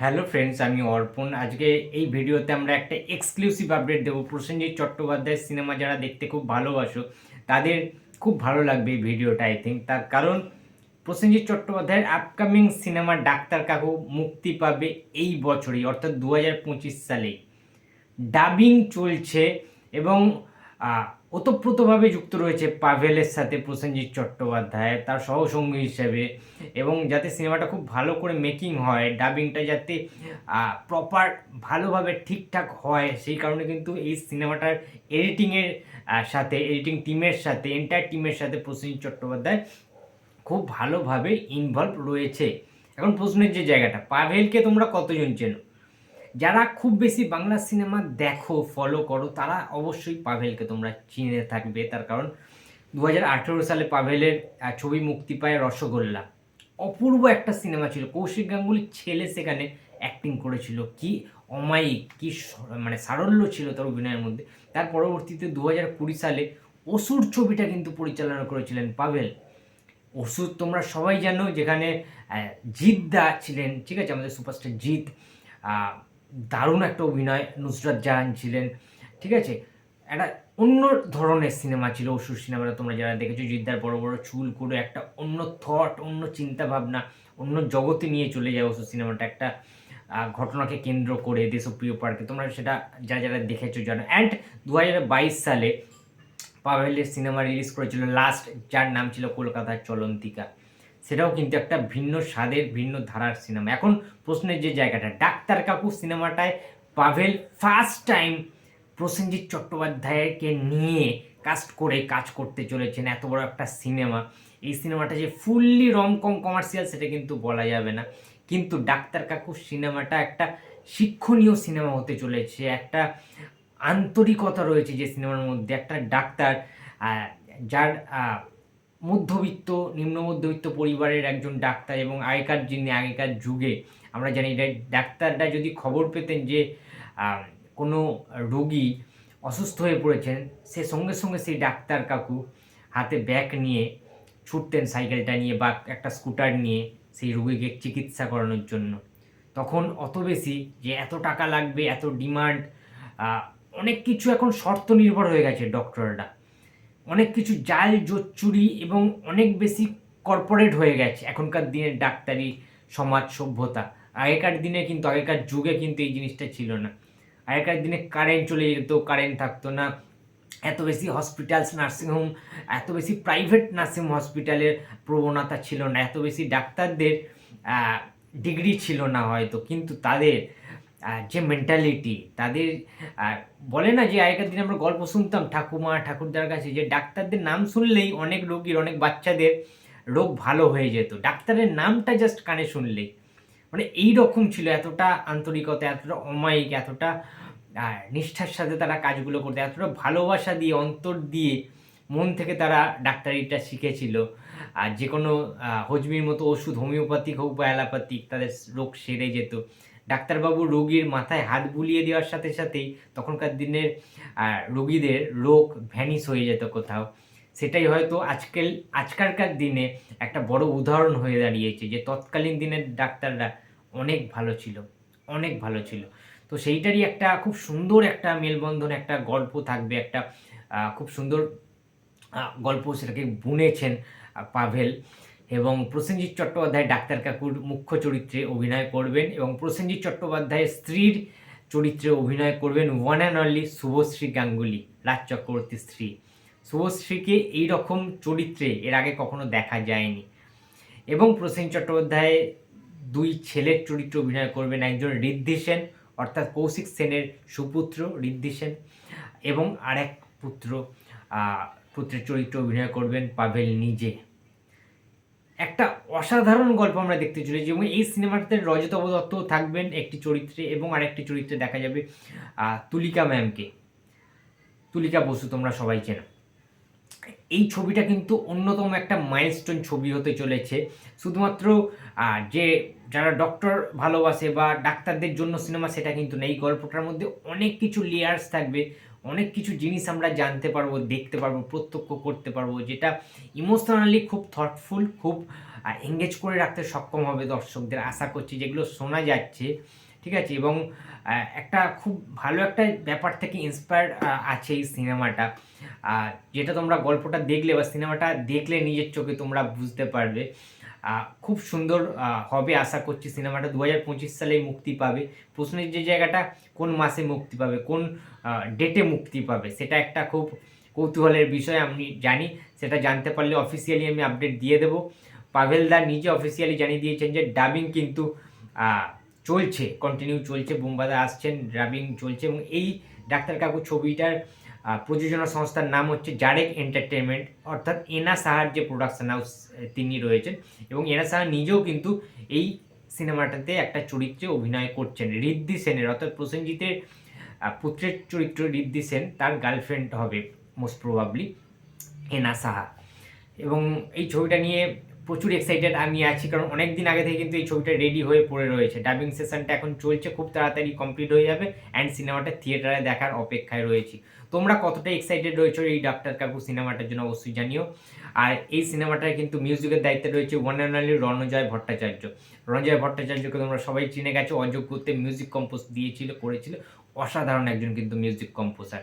Hello friends, আমি অর্পণ। আজকে এই ভিডিওতে আমরা একটা এক্সক্লুসিভ আপডেট দেবো। প্রসেনজিৎ চট্টোপাধ্যায়ের সিনেমা যারা দেখতে খুব ভালোবাসো, তাদের খুব ভালো লাগবে এই ভিডিওটা আই থিঙ্ক তার কারণ, প্রসেনজিৎ চট্টোপাধ্যায়ের আপকামিং সিনেমা ডাক্তার কাকু মুক্তি পাবে এই বছরই, অর্থাৎ দু সালেই ডাবিং চলছে এবং ওতপ্রোতভাবে যুক্ত রয়েছে পাভেলের সাথে প্রসেনজিৎ চট্টোপাধ্যায়, তার সহসঙ্গী হিসেবে। এবং যাতে সিনেমাটা খুব ভালো করে মেকিং হয়, ডাবিংটা যাতে প্রপার ভালোভাবে ঠিকঠাক হয়, সেই কারণে কিন্তু এই সিনেমাটার এডিটিংয়ের সাথে, এডিটিং টিমের সাথে এন্টায়ার টিমের সাথে প্রসেনজিৎ চট্টোপাধ্যায় খুব ভালোভাবে ইনভলভ রয়েছে। এখন প্রশ্নের যে জায়গাটা, পাভেলকে তোমরা কতজন চেনো? যারা খুব বেশি বাংলা সিনেমা দেখো ফলো করো, তারা অবশ্যই পাভেলকে তোমরা চিনে থাকবে। তার কারণ দু হাজার আঠেরো সালে পাভেলের ছবি মুক্তি পায় রসগোল্লা। অপূর্ব একটা সিনেমা ছিল। কৌশিক গাঙ্গুলির ছেলে সেখানে অ্যাক্টিং করেছিল। কি অমায়িক, কি মানে সারল্য ছিল তার অভিনয়ের মধ্যে। তার পরবর্তীতে দু কুড়ি সালে অসুর ছবিটা কিন্তু পরিচালনা করেছিলেন পাভেল। অসুর তোমরা সবাই জানো, যেখানে জিদ্দা ছিলেন, ঠিক আছে? আমাদের সুপারস্টার জিৎ। দারুণ একটা অভিনয় নুসরাত জাহান ছিলেন, ঠিক আছে? একটা অন্য ধরনের সিনেমা ছিল অসুর সিনেমাটা তোমরা যারা দেখেছ, জিদ্দার বড় বড় চুল করে একটা অন্য থট অন্য চিন্তা ভাবনা অন্য জগতে নিয়ে চলে যায় অসুর সিনেমাটা, একটা ঘটনাকে কেন্দ্র করে দেশপ্রিয় পার্কে। তোমরা সেটা যারা যারা দেখেছ জানো। অ্যান্ড দু হাজার বাইশ সালে পাভেলের সিনেমা রিলিজ করেছিল লাস্ট, যার নাম ছিল কলকাতার চলন্তিকা। সেটাও কিন্তু একটা ভিন্ন স্বাদের, ভিন্ন ধারার সিনেমা এখন প্রশ্নের যে জায়গাটা, ডাক্তার কাকু সিনেমাটায় পাভেল ফার্স্ট টাইম প্রসেনজিৎ চট্টোপাধ্যায়কে নিয়ে কাস্ট করে কাজ করতে চলেছেন, এত বড় একটা সিনেমা এই সিনেমাটা যে ফুললি রমকম কমার্শিয়াল সেটা কিন্তু বলা যাবে না। কিন্তু ডাক্তার কাকু সিনেমাটা একটা শিক্ষণীয় সিনেমা হতে চলেছে, একটা আন্তরিকতা রয়েছে যে সিনেমার মধ্যে, একটা ডাক্তার যার মধ্যবিত্ত, নিম্ন মধ্যবিত্ত পরিবারের একজন ডাক্তার এবং আগেকার দিনে, আগেকার যুগে আমরা জানি ডাক্তাররা যদি খবর পেতেন যে কোনো রোগী অসুস্থ হয়ে পড়েছেন, সে সঙ্গে সঙ্গে সেই ডাক্তার কাকু হাতে ব্যাগ নিয়ে ছুটতেন সাইকেলটা নিয়ে বা একটা স্কুটার নিয়ে সেই রোগীকে চিকিৎসা করানোর জন্য। তখন অত বেশি যে এত টাকা লাগবে, এত ডিমান্ড অনেক কিছু এখন শর্ত নির্ভর হয়ে গেছে ডক্টররা। অনেক কিছু জাল জোচ্চুরি এবং অনেক বেশি কর্পোরেট হয়ে গেছে। এখনকার দিনের ডাক্তারি, সমাজ, সভ্যতা। আগেকার দিনে কিন্তু, আগেকার যুগে কিন্তু এই জিনিসটা ছিল না। আগেকার দিনে কারেন্ট চলে যেত কারেন্ট থাকতো না। এত বেশি হসপিটালস নার্সিংহোম এত বেশি প্রাইভেট নার্সিং হসপিটালের প্রবণতা ছিল না। এত বেশি ডাক্তারদের ডিগ্রি ছিল না হয়তো। কিন্তু তাদের যে মেন্টালিটি তাদের বলে না যে আগেকার দিনে আমরা গল্প শুনতাম, ঠাকুমা, ঠাকুরদার কাছে, যে ডাক্তারদের নাম শুনলেই অনেক রোগীর, অনেক বাচ্চাদের রোগ ভালো হয়ে যেত। ডাক্তারের নামটা জাস্ট কানে শুনলেই। মানে এই রকম ছিল, এতটা আন্তরিকতা, এতটা অমায়িক, এতটা নিষ্ঠার সাথে তারা কাজগুলো করতে, এতটা ভালোবাসা দিয়ে, অন্তর দিয়ে মন থেকে তারা ডাক্তারিটা শিখেছিল। আর যে কোনো হজমির মতো ওষুধ, হোমিওপ্যাথিক হোক বা অ্যালোপ্যাথিক, তাদের রোগ সেরে যেত। ডাক্তারবাবু রোগীর মাথায় হাত বুলিয়ে দেওয়ার সাথে সাথেই তখনকার দিনের রোগীদের রোগ ভ্যানিশ হয়ে যেত কোথাও। সেটাই হয়তো আজকাল, আজকালকার দিনে একটা বড় উদাহরণ হয়ে দাঁড়িয়েছে যে তৎকালীন দিনের ডাক্তাররা অনেক ভালো ছিল, অনেক ভালো ছিল। তো সেইটারই একটা খুব সুন্দর একটা মেলবন্ধন, একটা গল্প থাকবে, একটা খুব সুন্দর গল্প সেটাকে বুনেছেন পাভেল। এবং প্রসেনজিৎ চট্টোপাধ্যায় ডাক্তার কাকুর মুখ্য চরিত্রে অভিনয় করবেন এবং প্রসেনজিৎ চট্টোপাধ্যায়ের স্ত্রীর চরিত্রে অভিনয় করবেন one and only Subhashree Ganguly, Raj চক্রবর্তীর স্ত্রী। শুভশ্রীকে এই রকম চরিত্রে এর আগে কখনো দেখা যায়নি। এবং প্রসেন চট্টোপাধ্যায় দুই ছেলের চরিত্রে অভিনয় করবেন একজন ঋদ্ধি সেন, অর্থাৎ কৌশিক সেনের সুপুত্র ঋদ্ধি সেন, এবং আরেক পুত্র পুত্রের চরিত্রে অভিনয় করবেন পাভেল নিজে। একটা অসাধারণ গল্প আমরা দেখতে চলেছি এবং এই সিনেমাটাতে রজতব দত্ত থাকবেন একটি চরিত্রে এবং আরেকটি চরিত্রে দেখা যাবে তুলিকা ম্যামকে। তুলিকা বসু, তোমরা সবাই চেনো। এই ছবিটা কিন্তু অন্যতম একটা মাইলস্টোন ছবি হতে চলেছে। শুধুমাত্র যে যারা ডক্টর ভালোবাসে বা ডাক্তারদের জন্য সিনেমা সেটা কিন্তু নেই। গল্পটার মধ্যে অনেক কিছু লেয়ার্স থাকবে। অনেক কিছু জিনিস আমরা জানতে পারব, দেখতে পারব, প্রত্যক্ষ করতে পারব, যেটা ইমোশনালি খুব থটফুল খুব এঙ্গেজ করে রাখতে সক্ষম হবে দর্শকদের। আশা করছি যেগুলো শোনা যাচ্ছে, ঠিক আছে? এবং একটা খুব ভালো একটা ব্যাপার থেকে ইন্সপায়ার আছে এই সিনেমাটা। যেটা তোমরা গল্পটা দেখলে বা সিনেমাটা দেখলে নিজের চোখে তোমরা বুঝতে পারবে। খুব সুন্দর হবে আশা করছি সিনেমাটা। দু হাজার পঁচিশ সালেই মুক্তি পাবে। প্রশ্নের যে জায়গাটা, কোন মাসে মুক্তি পাবে, কোন ডেটে মুক্তি পাবে, সেটা একটা খুব কৌতূহলের বিষয়, আমি জানি। সেটা জানতে পারলে অফিসিয়ালি আমি আপডেট দিয়ে দেবো। পাভেল দা নিজে অফিসিয়ালি জানিয়ে দিয়েছেন যে ডাবিং কিন্তু চলছে কন্টিনিউ চলছে। বুম্বাদা আসছেন ডাবিং চলছে এবং এই ডাক্তার কাকু ছবিটার প্রযোজনা সংস্থার নাম হচ্ছে জারেক এন্টারটেনমেন্ট অর্থাৎ এনা সাহার যে প্রোডাকশন হাউস তিনি রয়েছেন। এবং এনা সাহা নিজেও কিন্তু এই সিনেমাটাতে একটা চরিত্রে অভিনয় করছেন। রিদ্ধি সেনের, অর্থাৎ প্রসেনজিতের পুত্রের চরিত্র রিদ্ধি সেন, তার গার্লফ্রেন্ড হবে মোস্ট প্রবাবলি এনা সাহা। এবং এই ছবিটা নিয়ে প্রচুর এক্সাইটেড আমি আছি, কারণ অনেক দিন আগে থেকে কিন্তু এই ছবিটা রেডি হয়ে পড়ে রয়েছে। ডাবিং সেশনটা এখন চলছে, খুব তাড়াতাড়ি কমপ্লিট হয়ে যাবে অ্যান্ড সিনেমাটা থিয়েটারে দেখার অপেক্ষায় রয়েছি। তোমরা কতটা এক্সাইটেড রয়েছো এই ডাক্তার কাকু সিনেমাটার জন্য অবশ্যই জানিও। আর এই সিনেমাটার কিন্তু মিউজিকের দায়িত্বে রয়েছে one and only Ranajoy Bhattacharya. Ranajoy ভট্টাচার্যকে তোমরা সবাই চিনে গেছো, অযোগ্যতে মিউজিক কম্পোজ দিয়েছিল, করেছিল। অসাধারণ একজন কিন্তু মিউজিক কম্পোজার